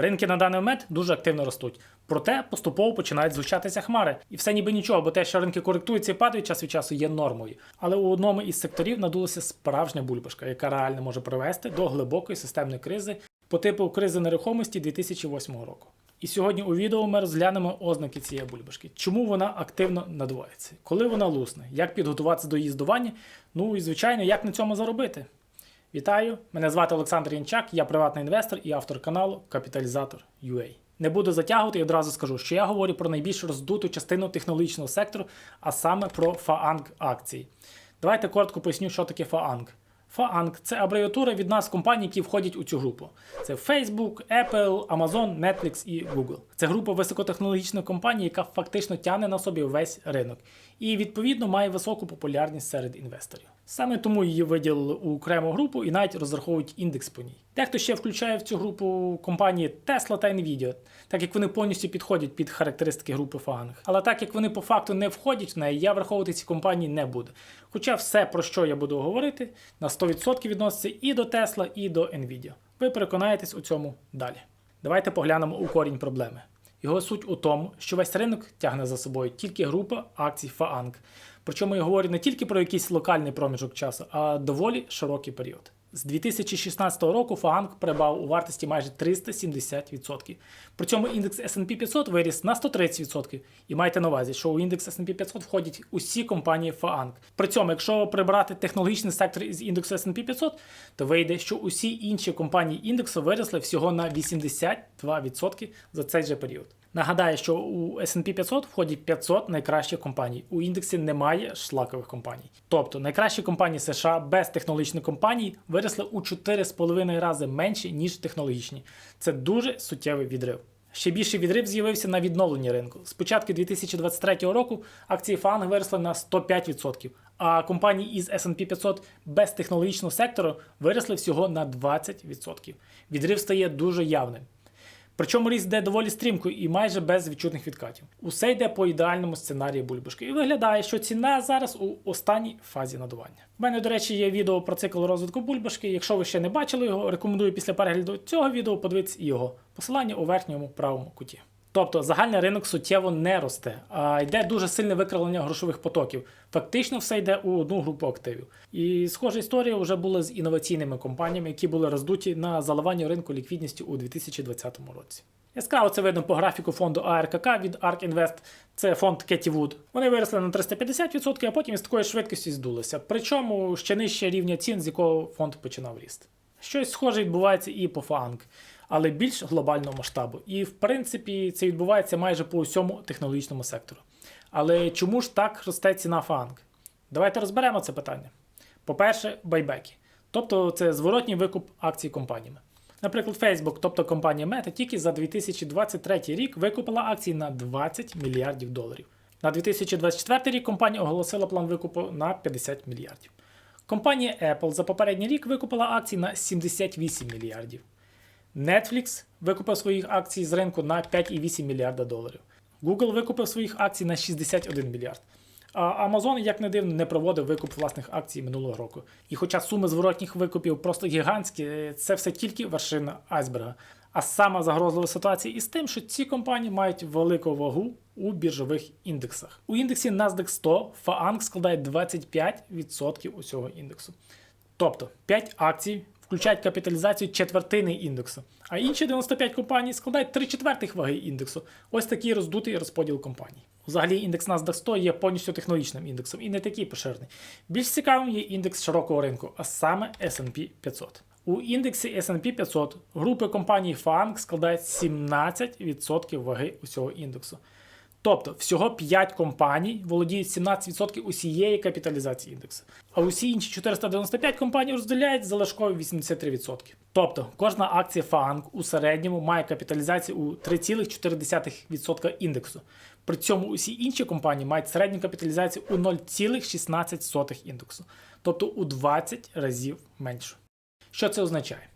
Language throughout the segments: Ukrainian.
Ринки на даний момент дуже активно ростуть, проте поступово починають звучатися хмари. І все ніби нічого, бо те, що ринки коректуються і падають час від часу, є нормою. Але у одному із секторів надулася справжня бульбашка, яка реально може привести до глибокої системної кризи по типу кризи нерухомості 2008 року. І сьогодні у відео ми розглянемо ознаки цієї бульбашки, чому вона активно надувається, коли вона лусне, як підготуватися до її здування, ну і звичайно, як на цьому заробити. Вітаю! Мене звати Олександр Янчак, я приватний інвестор і автор каналу Капіталізатор UA. Не буду затягувати і одразу скажу, що я говорю про найбільш роздуту частину технологічного сектору, а саме про фаанг акції. Давайте коротко поясню, що таке фаанг. Фаанг це абревіатура від нас компаній, які входять у цю групу. Це Facebook, Apple, Amazon, Netflix і Google. Це група високотехнологічних компаній, яка фактично тягне на собі весь ринок і відповідно має високу популярність серед інвесторів. Саме тому її виділили у окрему групу і навіть розраховують індекс по ній. Дехто ще включає в цю групу компанії Tesla та Nvidia, так як вони повністю підходять під характеристики групи FAANG. Але так як вони по факту не входять в неї, я враховувати ці компанії не буду. Хоча все, про що я буду говорити, на 100% відноситься і до Tesla, і до Nvidia. Ви переконаєтесь у цьому далі. Давайте поглянемо у корінь проблеми. Його суть у тому, що весь ринок тягне за собою тільки група акцій FAANG. Причому я говорю не тільки про якийсь локальний проміжок часу, а доволі широкий період. З 2016 року FAANG прибав у вартості майже 370%. При цьому індекс S&P 500 виріс на 130%. І майте на увазі, що у індекс S&P 500 входять усі компанії FAANG. При цьому, якщо прибрати технологічний сектор із індексу S&P 500, то вийде, що усі інші компанії індексу виросли всього на 82% за цей же період. Нагадаю, що у S&P 500 входять 500 найкращих компаній. У індексі немає шлакових компаній. Тобто найкращі компанії США без технологічних компаній виросли у 4,5 рази менше, ніж технологічні. Це дуже суттєвий відрив. Ще більший відрив з'явився на відновленні ринку. З початку 2023 року акції FANG виросли на 105%, а компанії із S&P 500 без технологічного сектору виросли всього на 20%. Відрив стає дуже явним. Причому ріст йде доволі стрімко і майже без відчутних відкатів. Усе йде по ідеальному сценарії бульбашки. І виглядає, що ціна зараз у останній фазі надування. У мене, до речі, є відео про цикл розвитку бульбашки. Якщо ви ще не бачили його, рекомендую після перегляду цього відео подивитися його посилання у верхньому правому куті. Тобто загальний ринок суттєво не росте, а йде дуже сильне викривлення грошових потоків. Фактично все йде у одну групу активів. І схожа історія вже була з інноваційними компаніями, які були роздуті на заливанні ринку ліквідністю у 2020 році. Яскраво це видно по графіку фонду АРКК від ARK Invest, це фонд Кеті Вуд. Вони виросли на 350%, а потім з такою швидкістю здулися. Причому ще нижче рівня цін, з якого фонд починав ріст. Щось схоже відбувається і по фанк, але більш глобального масштабу. І в принципі це відбувається майже по усьому технологічному сектору. Але чому ж так росте ціна фанк? Давайте розберемо це питання. По-перше, байбеки. Тобто це зворотній викуп акцій компаніями. Наприклад, Facebook, тобто компанія Meta, тільки за 2023 рік викупила акції на 20 мільярдів доларів. На 2024 рік компанія оголосила план викупу на 50 мільярдів. Компанія Apple за попередній рік викупила акції на 78 мільярдів. Netflix викупив своїх акцій з ринку на 5,8 мільярда доларів. Google викупив своїх акцій на 61 мільярд. А Amazon, як не дивно, не проводив викуп власних акцій минулого року. І хоча суми зворотніх викупів просто гігантські, це все тільки вершина айсберга. А сама загрозлива ситуація із тим, що ці компанії мають велику вагу у біржових індексах. У індексі NASDAQ 100 FAANG складає 25% усього індексу. Тобто 5 акцій включають капіталізацію четвертини індексу, а інші 95 компаній складають 3 четвертих ваги індексу. Ось такий роздутий розподіл компаній. Взагалі індекс NASDAQ 100 є повністю технологічним індексом і не такий поширений. Більш цікавим є індекс широкого ринку, а саме S&P 500. У індексі S&P 500 групи компаній FANG складають 17% ваги усього індексу. Тобто всього 5 компаній володіють 17% усієї капіталізації індексу. А усі інші 495 компаній розділяють залишкові 83%. Тобто кожна акція FANG у середньому має капіталізацію у 3,4% індексу. При цьому усі інші компанії мають середню капіталізацію у 0,16 індексу, тобто у 20 разів меншу. Що це означає?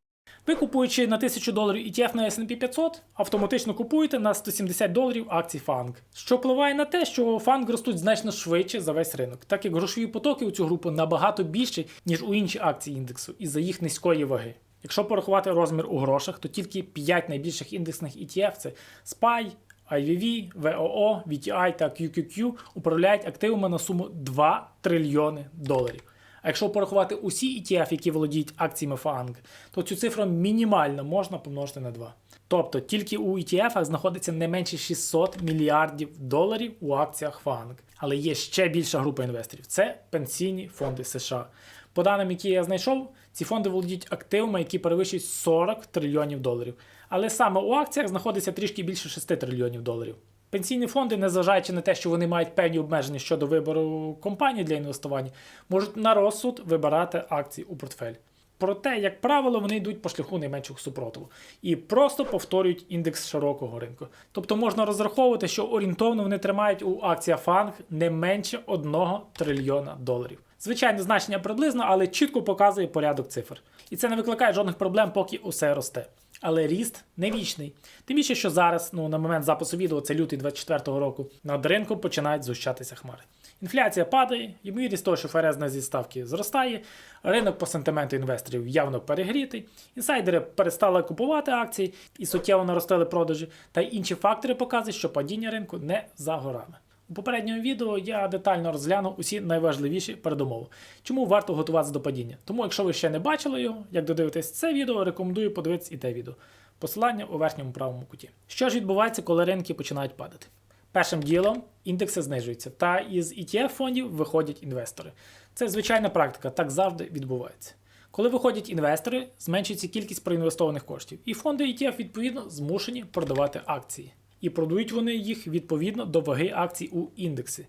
Ви купуючи на 1000 доларів ETF на S&P 500, автоматично купуєте на 170 доларів акцій FANG, що впливає на те, що FANG ростуть значно швидше за весь ринок, так як грошові потоки у цю групу набагато більші, ніж у інші акції індексу, із-за їх низької ваги. Якщо порахувати розмір у грошах, то тільки 5 найбільших індексних ETF це SPY, IVV, VOO, VTI та QQQ управляють активами на суму 2 трильйони доларів. А якщо порахувати усі ETF, які володіють акціями FANG, то цю цифру мінімально можна помножити на 2. Тобто тільки у ETF знаходиться не менше 600 мільярдів доларів у акціях FANG. Але є ще більша група інвесторів це пенсійні фонди США. По даним, які я знайшов, ці фонди володіють активами, які перевищують 40 трильйонів доларів. Але саме у акціях знаходиться трішки більше 6 трильйонів доларів. Пенсійні фонди, незважаючи на те, що вони мають певні обмеження щодо вибору компаній для інвестування, можуть на розсуд вибирати акції у портфель. Проте, як правило, вони йдуть по шляху найменшого супротиву і просто повторюють індекс широкого ринку. Тобто можна розраховувати, що орієнтовно вони тримають у акціях FANG не менше 1 трильйона доларів. Звичайне значення приблизно, але чітко показує порядок цифр. І це не викликає жодних проблем, поки усе росте. Але ріст не вічний. Тим більше, що зараз, ну на момент запису відео, це лютий 24-го року, над ринком починають зущатися хмари. Інфляція падає, ймовірність того, що ФРС на зі ставки зростає, ринок по сентименту інвесторів явно перегрітий, інсайдери перестали купувати акції і суттєво наростили продажі, та інші фактори показують, що падіння ринку не за горами. У попередньому відео я детально розглянув усі найважливіші передумови, чому варто готуватися до падіння. Тому, якщо ви ще не бачили його, як додивитесь це відео, рекомендую подивитися і те відео. Посилання у верхньому правому куті. Що ж відбувається, коли ринки починають падати? Першим ділом індекси знижуються, та із ETF фондів виходять інвестори. Це звичайна практика, так завжди відбувається. Коли виходять інвестори, зменшується кількість проінвестованих коштів, і фонди ETF відповідно змушені продавати акції. І продають вони їх відповідно до ваги акцій у індексі.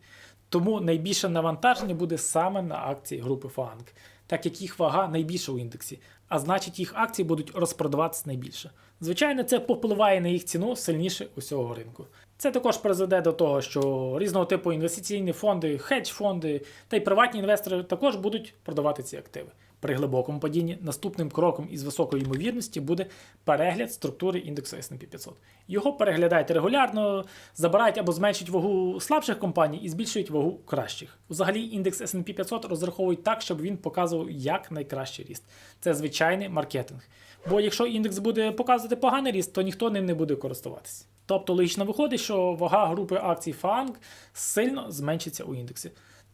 Тому найбільше навантаження буде саме на акції групи FANG, так як їх вага найбільша у індексі, а значить їх акції будуть розпродаватися найбільше. Звичайно, це попливає на їх ціну сильніше усього ринку. Це також призведе до того, що різного типу інвестиційні фонди, хедж-фонди та й приватні інвестори також будуть продавати ці активи. При глибокому падінні наступним кроком із високої ймовірності буде перегляд структури індексу S&P 500. Його переглядають регулярно, забирають або зменшують вагу слабших компаній і збільшують вагу кращих. Взагалі, індекс S&P 500 розраховують так, щоб він показував як найкращий ріст. Це звичайний маркетинг. Бо якщо індекс буде показувати поганий ріст, то ніхто ним не буде користуватися. Тобто логічно виходить, що вага групи акцій FANG сильно зменшиться у індексі.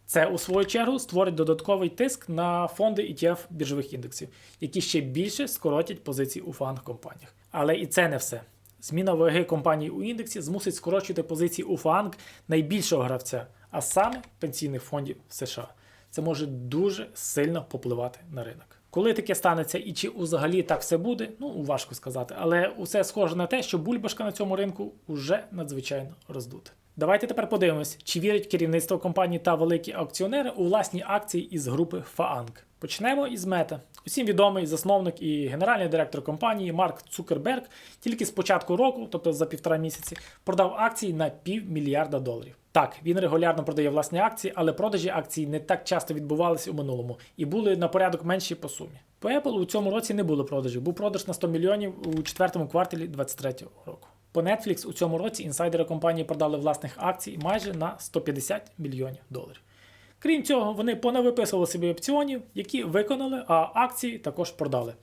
Це, у свою чергу, створить додатковий тиск на фонди ETF біржових індексів, які ще більше скоротять позиції у фанг компаніях. Але і це не все. Зміна ваги компаній у індексі змусить скорочувати позиції у фанг найбільшого гравця, а саме пенсійних фондів США. Це може дуже сильно попливати на ринок. Коли таке станеться і чи взагалі так все буде, ну важко сказати, але усе схоже на те, що бульбашка на цьому ринку вже надзвичайно роздута. Давайте тепер подивимось, чи вірить керівництво компанії та великі акціонери у власні акції із групи Фаанг. Почнемо із мета. Усім відомий засновник і генеральний директор компанії Марк Цукерберг тільки з початку року, тобто за півтора місяці, продав акції на півмільярда доларів. Так, він регулярно продає власні акції, але продажі акцій не так часто відбувалися у минулому і були на порядок менші по сумі. По Apple у цьому році не було продажів, був продаж на 100 мільйонів у четвертому кварталі 2023 року. По Netflix у цьому році інсайдери компанії продали власних акцій майже на 150 мільйонів доларів. Крім цього, вони понавиписували собі опціонів, які виконали, а акції також продали.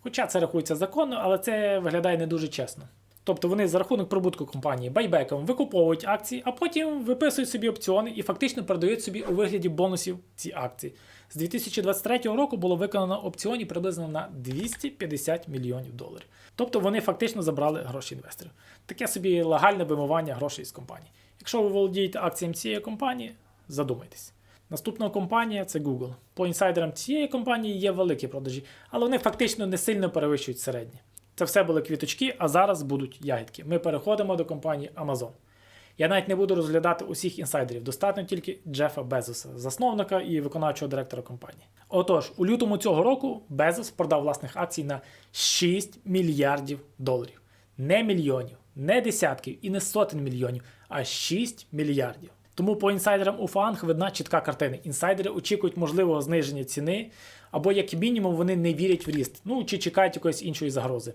Хоча це рахується законно, але це виглядає не дуже чесно. Тобто вони за рахунок прибутку компанії байбеком викуповують акції, а потім виписують собі опціони і фактично передають собі у вигляді бонусів ці акції. З 2023 року було виконано опціоні приблизно на 250 мільйонів доларів. Тобто вони фактично забрали гроші інвесторів. Таке собі легальне вимивання грошей з компанії. Якщо ви володієте акціями цієї компанії, задумайтесь. Наступна компанія це Google. По інсайдерам цієї компанії є великі продажі, але вони фактично не сильно перевищують середні. Це все були квіточки, а зараз будуть ягідки. Ми переходимо до компанії Amazon. Я навіть не буду розглядати усіх інсайдерів, достатньо тільки Джефа Безоса, засновника і виконавчого директора компанії. Отож, у лютому цього року Безос продав власних акцій на 6 мільярдів доларів. Не мільйонів, не десятків і не сотень мільйонів, а 6 мільярдів. Тому по інсайдерам у фанг видна чітка картина. Інсайдери очікують можливого зниження ціни, або, як мінімум, вони не вірять в ріст, ну чи чекають якоїсь іншої загрози.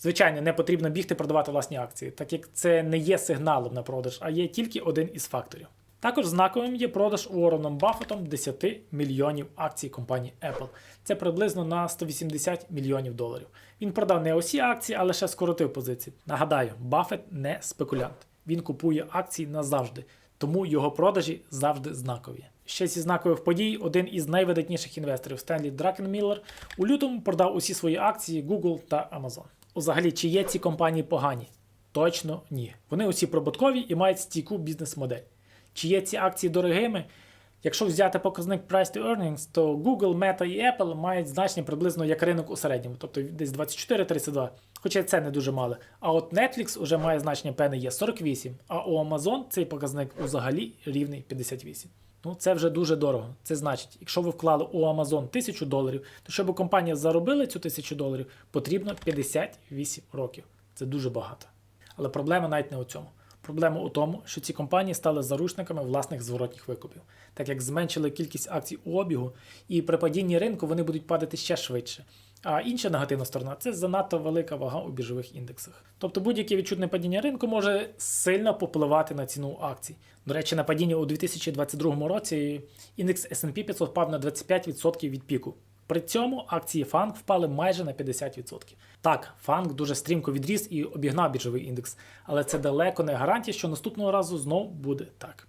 Звичайно, не потрібно бігти продавати власні акції, так як це не є сигналом на продаж, а є тільки один із факторів. Також знаковим є продаж Уорреном Баффетом 10 мільйонів акцій компанії Apple. Це приблизно на 180 мільйонів доларів. Він продав не усі акції, а лише скоротив позиції. Нагадаю, Баффет не спекулянт. Він купує акції назавжди, тому його продажі завжди знакові. Ще зі знакових подій один із найвидатніших інвесторів Стенлі Дракенміллер у лютому продав усі свої акції Google та Amazon. Взагалі, чи є ці компанії погані? Точно ні. Вони усі прибуткові і мають стійку бізнес-модель. Чи є ці акції дорогими? Якщо взяти показник Price to Earnings, то Google, Meta і Apple мають значення приблизно як ринок у середньому, тобто десь 24-32, хоча це не дуже мало. А от Netflix вже має значення певне є 48, а у Amazon цей показник взагалі рівний 58. Ну, це вже дуже дорого. Це значить, якщо ви вклали у Amazon 1000 доларів, то щоб компанія заробила цю 1000 доларів, потрібно 58 років. Це дуже багато. Але проблема навіть не у цьому. Проблема у тому, що ці компанії стали заручниками власних зворотніх викупів, так як зменшили кількість акцій у обігу, і при падінні ринку вони будуть падати ще швидше. А інша негативна сторона це занадто велика вага у біржових індексах. Тобто будь-яке відчутне падіння ринку може сильно попливати на ціну акцій. До речі, на падіння у 2022 році індекс SP 500 впав на 25% від піку. При цьому акції FANG впали майже на 50%. Так, FANG дуже стрімко відріс і обігнав біржовий індекс, але це далеко не гарантія, що наступного разу знов буде так.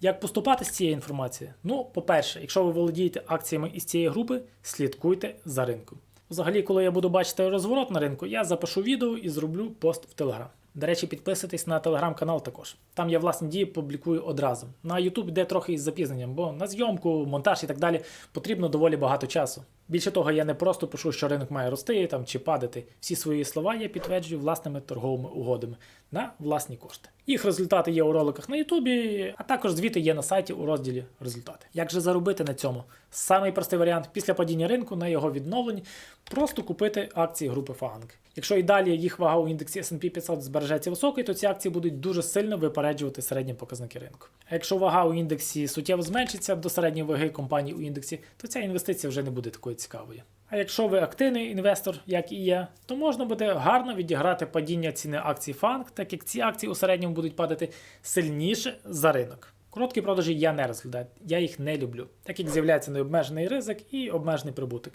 Як поступати з цією інформацією? Ну, по-перше, якщо ви володієте акціями із цієї групи, слідкуйте за ринком. Взагалі, коли я буду бачити розворот на ринку, я запишу відео і зроблю пост в Телеграм. До речі, підписуйтесь на телеграм-канал також. Там я власні дії публікую одразу. На YouTube йде трохи із запізненням, бо на зйомку, монтаж і так далі потрібно доволі багато часу. Більше того, я не просто пишу, що ринок має рости там чи падати. Всі свої слова я підтверджую власними торговими угодами на власні кошти. Їх результати є у роликах на Ютубі, а також звіти є на сайті у розділі результати. Як же заробити на цьому? Самий простий варіант після падіння ринку на його відновленні просто купити акції групи FANG. Якщо і далі їх вага у індексі S&P 500 збережеться високою, то ці акції будуть дуже сильно випереджувати середні показники ринку. А якщо вага у індексі суттєво зменшиться до середньої ваги компаній у індексі, то ця інвестиція вже не буде такою цікавою. А якщо ви активний інвестор, як і я, то можна буде гарно відіграти падіння ціни акцій FANG, так як ці акції у середньому будуть падати сильніше за ринок. Короткі продажі я не розглядаю, я їх не люблю, так як з'являється необмежений ризик і обмежений прибуток.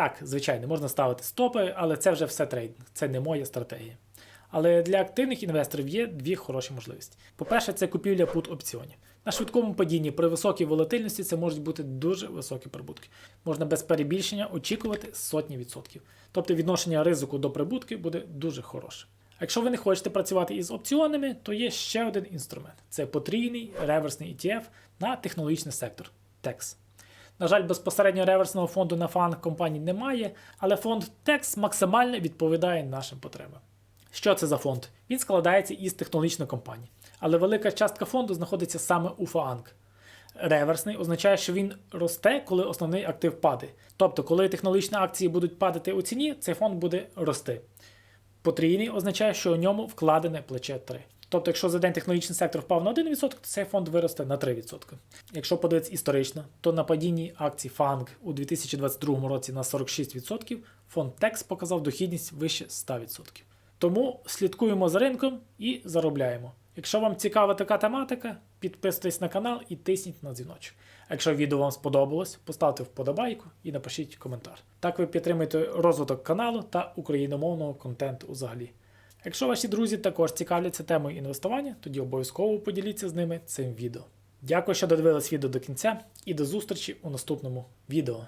Так, звичайно, можна ставити стопи, але це вже все трейдинг, це не моя стратегія. Але для активних інвесторів є дві хороші можливості. По-перше, це купівля пут опціонів. На швидкому падінні при високій волатильності це можуть бути дуже високі прибутки. Можна без перебільшення очікувати сотні відсотків. Тобто відношення ризику до прибутки буде дуже хороше. Якщо ви не хочете працювати із опціонами, то є ще один інструмент: це потрійний реверсний ETF на технологічний сектор TEX. На жаль, безпосередньо реверсного фонду на фанг компаній немає, але фонд TEX максимально відповідає нашим потребам. Що це за фонд? Він складається із технологічної компанії, але велика частка фонду знаходиться саме у ФААНГ. Реверсний означає, що він росте, коли основний актив падає. Тобто, коли технологічні акції будуть падати у ціні, цей фонд буде рости. Потрійний означає, що у ньому вкладене плече 3. Тобто, якщо за день технологічний сектор впав на 1%, то цей фонд виросте на 3%. Якщо подивитися історично, то на падінні акцій FANG у 2022 році на 46% фонд TEX показав дохідність вище 100%. Тому слідкуємо за ринком і заробляємо. Якщо вам цікава така тематика, підписуйтесь на канал і тисніть на дзвіночок. Якщо відео вам сподобалось, поставте вподобайку і напишіть коментар. Так ви підтримуєте розвиток каналу та україномовного контенту взагалі. Якщо ваші друзі також цікавляться темою інвестування, тоді обов'язково поділіться з ними цим відео. Дякую, що додивились відео до кінця, і до зустрічі у наступному відео.